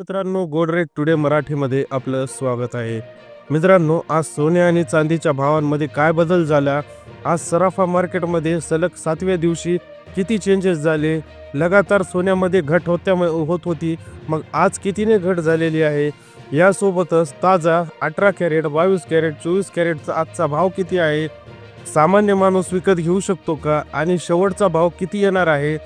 मित्रांनो गोडरेट टुडे मराठीमध्ये आपलं स्वागत आहे. मित्रांनो आज सोने आणि चांदीच्या भावांमध्ये काय बदल झाला? आज सराफा मार्केटमध्ये सलग सातव्या दिवशी किती चेंजेस झाले? लगातार सोन्यामध्ये घट होत्या होत होती. मग आज कितीने घट झालेली आहे? यासोबतच ताजा अठरा कॅरेट बावीस कॅरेट चोवीस कॅरेटचा आजचा भाव किती आहे? सामान्य माणूस विकत घेऊ शकतो का? आणि शेवटचा भाव किती येणार आहे?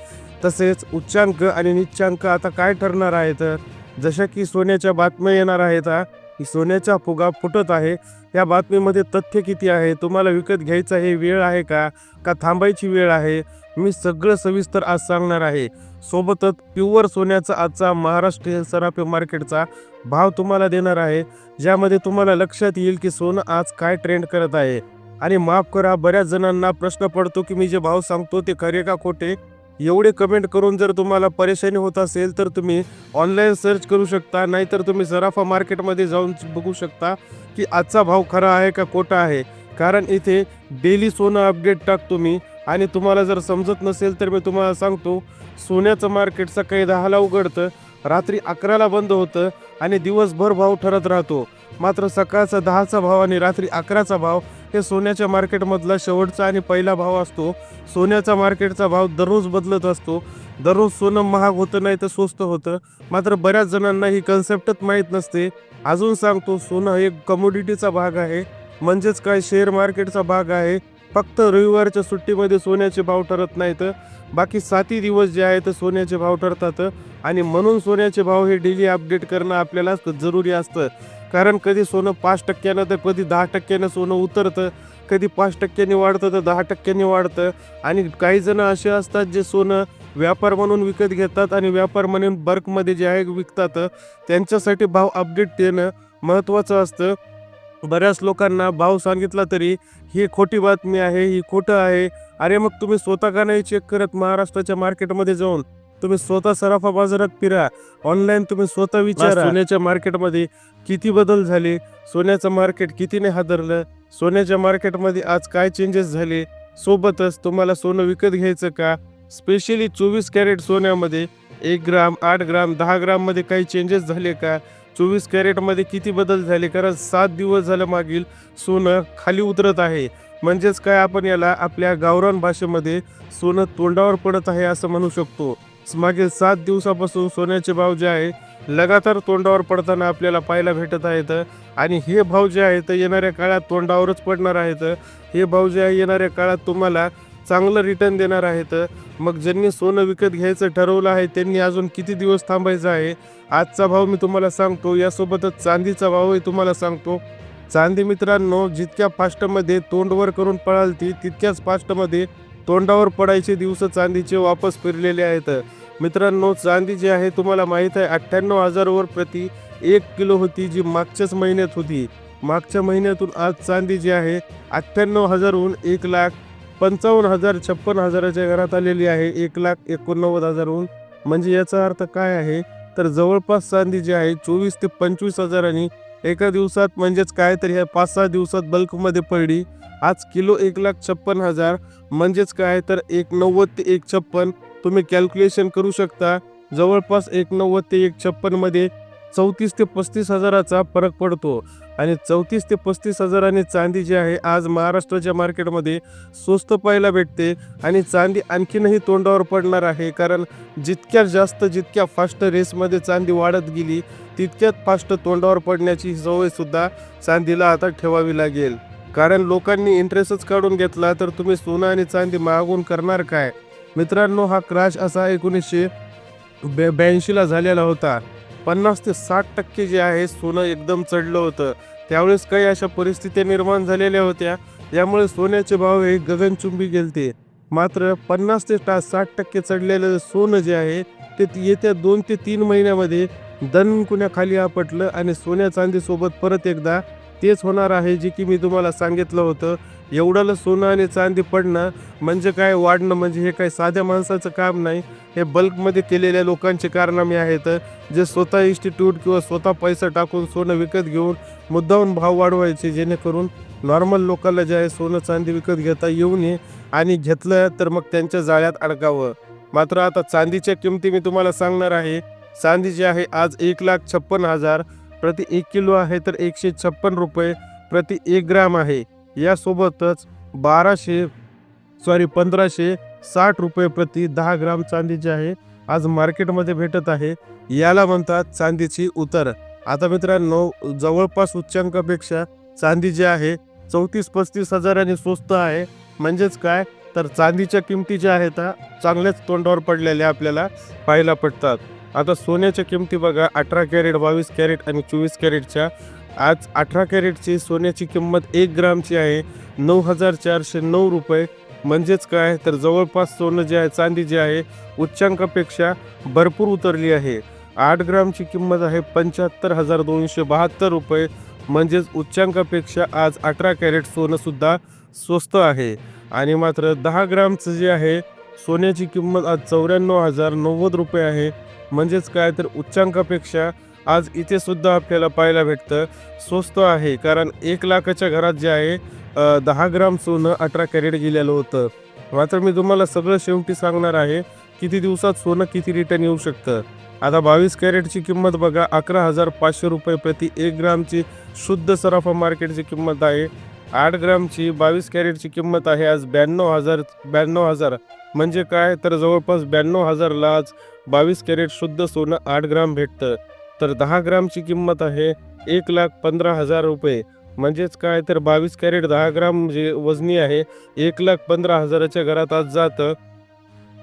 तसेच उच्चांक आणि निच्चांक आता काय ठरणार आहे तर? जशा की सोन्याच्या बातम्या येणार आहेत हा, की सोन्याचा फुगा फुटत आहे. या बातमीमध्ये तथ्य किती आहे? तुम्हाला विकत घ्यायचा हे वेळ आहे का? का थांबायची वेळ आहे? मी सगळं सविस्तर आज सांगणार आहे. सोबतच प्युअर सोन्याचा आजचा महाराष्ट्र सराफे मार्केटचा भाव तुम्हाला देणार आहे ज्यामध्ये तुम्हाला लक्षात येईल की सोनं आज काय ट्रेंड करत आहे. आणि माफ करा बऱ्याच जणांना प्रश्न पडतो की मी जे भाव सांगतो ते खरे का खोटे? एवढे कमेंट करून जर तुम्हाला परेशानी होत असेल तर तुम्ही ऑनलाईन सर्च करू शकता. नाहीतर तुम्ही सराफा मार्केटमध्ये जाऊन बघू शकता की आजचा भाव खरा आहे का खोटा आहे. कारण इथे डेली सोनं अपडेट टाकतो मी आणि तुम्हाला जर समजत नसेल तर मी तुम्हाला सांगतो सोन्याचं मार्केट सकाळी दहाला उघडतं रात्री अकराला बंद होतं आणि दिवसभर भाव ठरत राहतो. मात्र सकाळचा दहाचा भाव आणि रात्री अकराचा भाव हे सोन्याच्या मार्केटमधला शेवटचा आणि पहिला भाव असतो. सोन्याचा मार्केटचा भाव दररोज बदलत असतो. दररोज सोनं महाग होतं नाही तर स्वस्त होतं. मात्र बऱ्याच जणांना ही कन्सेप्टच माहीत नसते. अजून सांगतो सोनं एक कमोडिटीचा भाग आहे. म्हणजेच काय? शेअर मार्केटचा भाग आहे. फक्त रविवारच्या सुट्टीमध्ये सोन्याचे भाव ठरत नाहीत. बाकी सातही दिवस जे आहे ते सोन्याचे भाव ठरतात. आणि म्हणून सोन्याचे भाव हे डेली अपडेट करणं आपल्याला जरुरी असतं. कारण कधी सोनं पाच टक्क्यानं तर कधी दहा टक्क्यानं सोनं उतरतं कधी पाच टक्क्यांनी वाढतं तर दहा टक्क्यांनी वाढतं. आणि काही जण असे असतात जे सोनं व्यापार म्हणून विकत घेतात आणि व्यापार म्हणून बर्कमध्ये जे आहे विकतात त्यांच्यासाठी भाव अपडेट देणं महत्त्वाचं असतं. बऱ्याच लोकांना भाव सांगितला तरी ही खोटी बातमी आहे ही खोटं आहे. अरे मग तुम्ही स्वतः का नाही चेक करत महाराष्ट्राच्या मार्केटमध्ये जाऊन? तुम्ही स्वतः सराफा बाजारात फिरा. ऑनलाईन तुम्ही स्वतः विचारा. सोन्याच्या मार्केटमध्ये किती बदल झाले? सोन्याचं मार्केट कितीने हादरलं? सोन्याच्या मार्केटमध्ये आज काय चेंजेस झाले? सोबतच तुम्हाला सोनं विकत घ्यायचं का? स्पेशली चोवीस कॅरेट सोन्यामध्ये एक ग्राम आठ ग्राम दहा ग्राममध्ये काही चेंजेस झाले का? चोवीस कॅरेटमध्ये किती बदल झाले? कारण सात दिवस झालं मागील सोनं खाली उतरत आहे. म्हणजेच काय आपण याला आपल्या गावरान भाषेमध्ये सोनं तोंडावर पडत आहे असं म्हणू शकतो. मागील सात दिवसापासून सोन्याचे भाव जे आहे लगातार तोंडावर पडताना आपल्याला पाहायला भेटत आहेत. आणि हे भाव जे आहेत येणाऱ्या काळात तोंडावरच पडणार आहेत. हे भाव जे आहे येणाऱ्या काळात तुम्हाला चांगलं रिटर्न देणार आहेत. मग ज्यांनी सोनं विकत घ्यायचं ठरवलं आहे त्यांनी अजून किती दिवस थांबायचं आहे? आजचा भाव मी तुम्हाला सांगतो यासोबतच चांदीचा भावही तुम्हाला सांगतो. चांदी मित्रांनो जितक्या फास्टमध्ये तोंडवर करून पळाल ती तितक्याच फास्टमध्ये तोंडावर पडायचे दिवस चांदीचे वापस फिरलेले आहेत. मित्रांनो चांदी जी आहे तुम्हाला माहीत आहे अठ्ठ्याण्णव हजारवर प्रति एक किलो होती जी मागच्याच महिन्यात होती. मागच्या महिन्यातून आज चांदी जी आहे अठ्ठ्याण्णव हजारहून एक लाख पंचावन्न हजार छप्पन हजाराच्या घरात आलेली आहे. एक लाख एकोणनव्वद हजारहून म्हणजे याचा अर्थ काय आहे? तर जवळपास चांदी जी आहे चोवीस ते पंचवीस हजारांनी एका दिवसात म्हणजेच काय तर ह्या पाच सहा दिवसात बल्कमध्ये पडली. आज किलो एक लाख छप्पन हजार म्हणजेच काय तर एक नव्वद ते एक छप्पन. तुम्ही कॅल्क्युलेशन करू शकता. जवळपास एक नव्वद ते एक छप्पनमध्ये चौतीस ते पस्तीस हजाराचा फरक पडतो. आणि चौतीस ते पस्तीस हजाराने चांदी जी आहे आज महाराष्ट्राच्या मार्केटमध्ये स्वस्त पाहायला भेटते. आणि चांदी आणखीनही तोंडावर पडणार आहे कारण जितक्या जास्त जितक्या फास्ट रेसमध्ये चांदी वाढत गेली तितक्यात फास्ट तोंडावर पडण्याची सवयसुद्धा चांदीला आता ठेवावी लागेल. कारण लोकांनी इंटरेस्टच काढून घेतला तर तुम्ही सोनं आणि चांदी मागून करणार काय? मित्रांनो हा क्रॅश असा एकोणीसशे ब्या ब्याऐंशीला झालेला होता. पन्नास ते साठ टक्के जे आहे सोनं एकदम चढलं होतं. त्यावेळेस काही अशा परिस्थिती निर्माण झालेल्या होत्या यामुळे सोन्याचे भाव हे गगनचुंबी गेलते. मात्र पन्नास ते टा साठ टक्के चढलेलं सोनं जे आहे ते येत्या दोन ते तीन महिन्यामध्ये दनकुण्याखाली आपटलं आणि सोन्या चांदीसोबत परत एकदा तेच होणार आहे जे की मी तुम्हाला सांगितलं होतं. एवढ्याला सोनं आणि चांदी पडणं म्हणजे काय वाढणं म्हणजे हे काय साध्या माणसाचं काम नाही. हे बल्कमध्ये केलेल्या लोकांचे कारनामे आहेत. जे स्वतः इन्स्टिट्यूट किंवा स्वतः पैसा टाकून सोनं विकत घेऊन मुद्दाहून भाव वाढवायचे जेणेकरून नॉर्मल लोकांना जे आहे सोनं चांदी विकत घेता येऊ नये आणि घेतलं तर मग त्यांच्या जाळ्यात अडकावं. मात्र आता चांदीच्या किमती मी तुम्हाला सांगणार आहे. चांदी जी आहे आज एक लाख छप्पन हजार प्रति एक किलो आहे तर एकशे छप्पन रुपये प्रति एक ग्राम आहे. यासोबतच बाराशे सॉरी पंधराशे साठ रुपये प्रति दहा ग्राम चांदी जी आहे आज मार्केटमध्ये भेटत आहे. याला म्हणतात चांदीची उतर. आता मित्रांनो जवळपास उच्चांकापेक्षा चांदी जी आहे चौतीस पस्तीस हजारांनी स्वस्त आहे. म्हणजेच काय? तर चांदीच्या किमती ज्या आहेत त्या चांगल्याच तोंडावर पडलेल्या आपल्याला पाहायला पडतात. आता सोन्याच्या किमती बघा अठरा कॅरेट बावीस कॅरेट आणि चोवीस कॅरेटच्या आज अठरा कॅरेटची सोन्याची किंमत एक ग्रामची आहे. नऊ हजार चारशे नऊ रुपये. म्हणजेच काय? तर जवळपास सोनं जे आहे चांदी जी आहे उच्चांकापेक्षा भरपूर उतरली आहे. आठ ग्रामची किंमत आहे पंच्याहत्तर हजार दोनशे बहात्तर रुपये. म्हणजेच उच्चांकापेक्षा आज अठरा कॅरेट सोनंसुद्धा स्वस्त आहे. आणि मात्र दहा ग्रामचं जे आहे सोन्याची किंमत आज चौऱ्याण्णव हजार नव्वद रुपये आहे. म्हणजेच काय? तर उच्चांकापेक्षा आज इथे सुद्धा आपल्याला पाहायला भेटतं. स्वस्त आहे कारण एक लाखाच्या घरात जे आहे दहा ग्राम सोनं अठरा कॅरेट गेलेलं होतं. मात्र मी तुम्हाला सगळं शेवटी सांगणार आहे किती दिवसात सोनं किती रिटर्न येऊ शकतं. आता बावीस कॅरेटची किंमत बघा अकरा हजार पाचशे रुपये प्रति एक ग्रामची शुद्ध सराफा मार्केटची किंमत आहे. आठ ग्रामची बावीस कॅरेटची किंमत आहे आज ब्याण्णव हजार ब्याण्णव हजार. म्हणजे काय? तर जवळपास ब्याण्णव हजारला आज बावीस कॅरेट शुद्ध सोनं आठ ग्राम भेटतं. तर दहा ग्रामची किंमत आहे एक लाख पंधरा हजार रुपये. म्हणजेच काय? तर बावीस कॅरेट दहा ग्राम जे वजनी आहे एक लाख पंधरा हजाराच्या घरात आज जातं.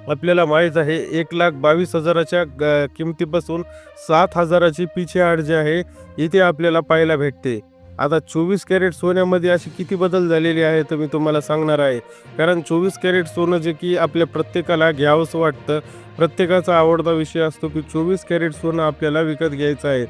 आपल्याला माहीत आहे एक लाख बावीस हजाराच्या ग- किमतीपासून सात हजाराची पिछेहाट जी आहे इथे आपल्याला पाहायला भेटते. आता चोवीस कॅरेट सोन्यामध्ये अशी किती बदल झालेले आहे तर मी तुम्हाला सांगणार आहे. कारण चोवीस कॅरेट सोनं जे की आपल्या प्रत्येकाला घ्यावंसं वाटतं. प्रत्येकाचा आवडता विषय असतो की चोवीस कॅरेट सोनं आपल्याला विकत घ्यायचं आहे.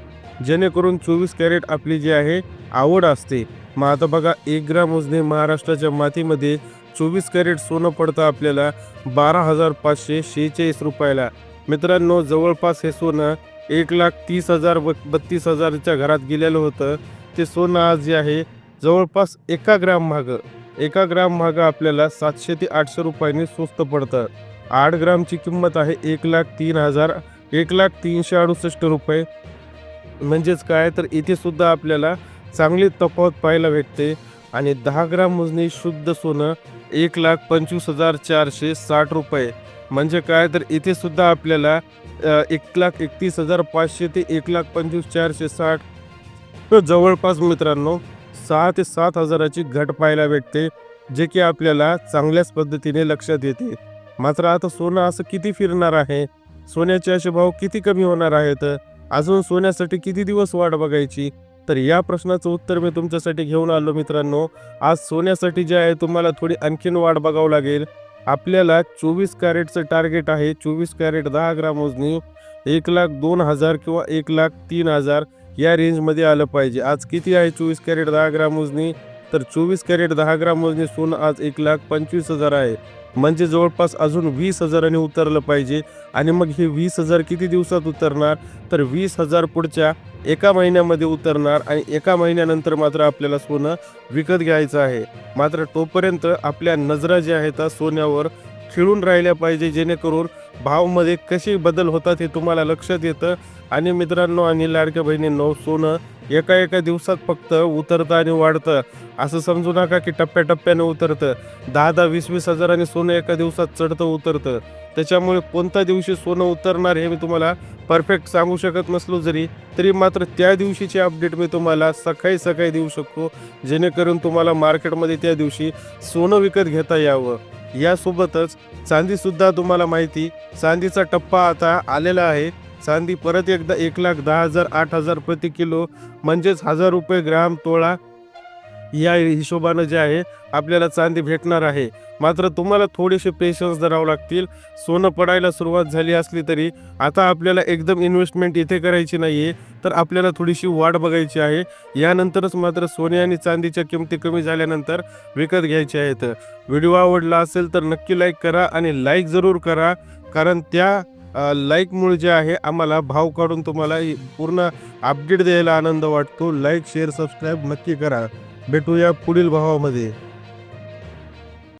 जेणेकरून चोवीस कॅरेट आपली जी आहे आवड असते. मग आता बघा एक ग्राम उजने महाराष्ट्राच्या मातीमध्ये चोवीस कॅरेट सोनं पडतं आपल्याला बारा हजार पाचशे शेहेचाळीस रुपयाला. मित्रांनो जवळपास हे सोनं एक लाख तीस हजार ब बत्तीस हजारच्या घरात गेलेलं होतं. ते सोनं आज जे आहे जवळपास एका ग्राम मागं एका ग्राम मागं आपल्याला सातशे ते आठशे रुपयांनी स्वस्त पडतं. आठ ग्रामची किंमत आहे एक लाख तीन हजार एक लाख तीनशे अडुसष्ट रुपये. म्हणजेच काय? तर इथे सुद्धा आपल्याला चांगली तफावत पाहायला भेटते. आणि दहा ग्राम मोजणी शुद्ध सोनं एक लाख पंचवीस हजार चारशे साठ रुपये. म्हणजे काय? तर इथे सुद्धा आपल्याला एक लाख एकतीस हजार पाचशे ते एक लाख पंचवीस चारशे साठ तर जवळपास मित्रांनो सहा ते सात हजाराची घट पाहायला भेटते जे की आपल्याला चांगल्याच पद्धतीने लक्षात येते. मात्र आता सोनं असं किती फिरणार आहे? सोन्याचे असे भाव किती कमी होणार आहेत? अजून सोन्यासाठी किती दिवस वाट बघायची? तर या प्रश्नाचं उत्तर मी तुमच्यासाठी घेऊन आलो मित्रांनो. आज सोन्यासाठी जे आहे तुम्हाला थोडी आणखीन वाट बघावं लागेल. आपल्याला चोवीस कॅरेटचं टार्गेट आहे. चोवीस कॅरेट दहा ग्राम मोजणी एक लाख दोन हजार किंवा एक लाख तीन हजार. या रेंजमध्ये आलं पाहिजे. आज किती आहे? चोवीस कॅरेट दहा ग्राम मोजणी तर चोवीस कॅरेट दहा ग्राम मोजणी सोनं आज एक लाख पंचवीस हजार आहे. म्हणजे जवळपास अजून वीस हजारांनी उतरलं पाहिजे. आणि मग हे वीस हजार किती दिवसात उतरणार? तर वीस हजार पुढच्या एका महिन्यामध्ये उतरणार आणि एका महिन्यानंतर मात्र आपल्याला सोनं विकत घ्यायचं आहे. मात्र तोपर्यंत आपल्या नजरा ज्या आहेत त्या सोन्यावर खिळून राहिल्या पाहिजे जेणेकरून भावमध्ये कसे बदल होतात हे तुम्हाला लक्षात येतं. आणि मित्रांनो आणि लाडक्या बहिणींनो सोनं एका एका दिवसात फक्त उतरतं आणि वाढतं. असं समजू नका की टप्प्याटप्प्याने उतरतं. दहा दहा वीस वीस हजाराने सोनं एका दिवसात चढतं उतरतं. त्याच्यामुळे कोणत्या दिवशी सोनं उतरणार हे मी तुम्हाला परफेक्ट सांगू शकत नसलो जरी तरी मात्र त्या दिवशीची अपडेट मी तुम्हाला सकाळी सकाळी देऊ शकतो. जेणेकरून तुम्हाला मार्केटमध्ये त्या दिवशी सोनं विकत घेता यावं. यासोबतच चांदीसुद्धा तुम्हाला माहिती चांदीचा टप्पा आता आलेला आहे. चांदी परत एकदा एक लाख दहा हजार आठ हजार प्रति किलो म्हणजेच हजार रुपये ग्राम तोळा या हिशोबानं जे आहे आपल्याला चांदी भेटणार आहे. मात्र तुम्हाला थोडेसे पेशन्स धरावं लागतील. सोनं पडायला सुरुवात झाली असली तरी आता आपल्याला एकदम इन्व्हेस्टमेंट इथे करायची नाही आहे तर आपल्याला थोडीशी वाढ बघायची आहे. यानंतरच मात्र सोने आणि चांदीच्या किमती कमी झाल्यानंतर विकत घ्यायचे आहेत. व्हिडिओ आवडला असेल तर नक्की लाईक करा आणि लाईक जरूर करा कारण त्या लाईकमुळे जे आहे आम्हाला भाव काढून तुम्हाला पूर्ण अपडेट द्यायला आनंद वाटतो. लाईक शेअर सबस्क्राईब नक्की करा. भेटूया पुढील भावामध्ये.